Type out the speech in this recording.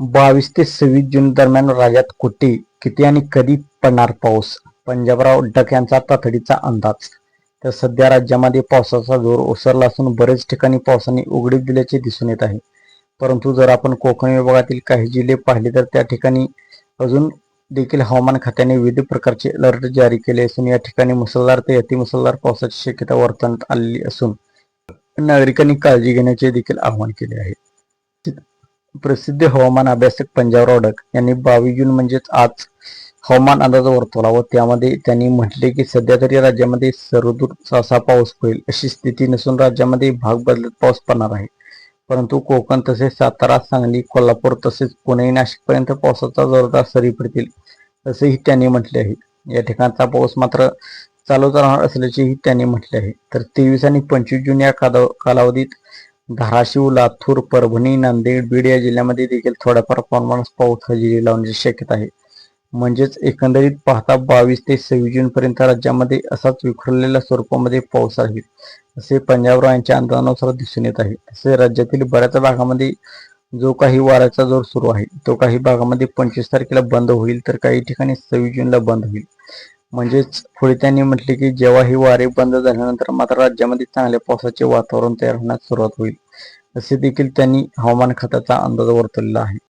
बावीस ते सव्वीस जून दरम्यान राज्यात कुठे किती आणि कधी पडणार पाऊस? पंजाबराव डक यांचा तातडीचा अंदाज. तर सध्या राज्यामध्ये पावसाचा जोर ओसरला असून बरेच ठिकाणी पावसाने उघडीप दिल्याचे दिसून येत आहे. परंतु जर आपण कोकण विभागातील काही जिल्हे पाहिले तर त्या ठिकाणी अजून देखील हवामान खात्याने विविध प्रकारचे अलर्ट जारी केले असून या ठिकाणी मुसळधार ते अतिमुसळधार पावसाची शक्यता वर्तवण्यात आलेली असून नागरिकांनी काळजी घेण्याचे देखील आवाहन केले आहे. प्रसिद्ध हवामान अभ्यासक पंजाबराव डक यांनी बावीस जून म्हणजेच आज हवामान अंदाज वर्तवला व त्यामध्ये त्यांनी म्हटले की सध्या तरी राज्यामध्ये सर्वदूर सहसा पाऊस होईल अशी स्थिती नसून राज्यामध्ये भाग बदलत पाऊस पडणार आहे. परंतु कोकण तसेच सातारा सांगली कोल्हापूर तसेच पुणे नाशिकपर्यंत पावसाचा जोरदार सरी पडतील असेही त्यांनी म्हटले आहे. या ठिकाणचा पाऊस मात्र चालूच राहणार असल्याचेही त्यांनी म्हटले आहे. तर तेवीस आणि पंचवीस जून या कादा कालावधीत धाराशिव लातूर परभणी नांदेड बीड या जिल्ह्यामध्ये देखील थोडाफार प्रमाणात पाऊस हजेरी लावण्याची शक्यता आहे. म्हणजेच एकंदरीत पाहता बावीस ते सव्वीस जून पर्यंत राज्यामध्ये असाच विखुरलेल्या स्वरूपामध्ये पाऊस राहील असे पंजाबरावांच्या अंदाजानुसार दिसून येत आहे. तसे राज्यातील बऱ्याच भागामध्ये जो काही वाऱ्याचा जोर सुरू आहे तो काही भागामध्ये पंचवीस तारखेला बंद होईल तर काही ठिकाणी सव्वीस जूनला बंद होईल. म्हणजेच पुढे त्यांनी म्हटले की जेव्हा ही वारे बंद झाल्यानंतर मात्र राज्यामध्ये चांगल्या पावसाचे वातावरण तयार होण्यास सुरुवात होईल. असे देखील त्यांनी हवामान खात्याचा अंदाज वर्तवलेला आहे.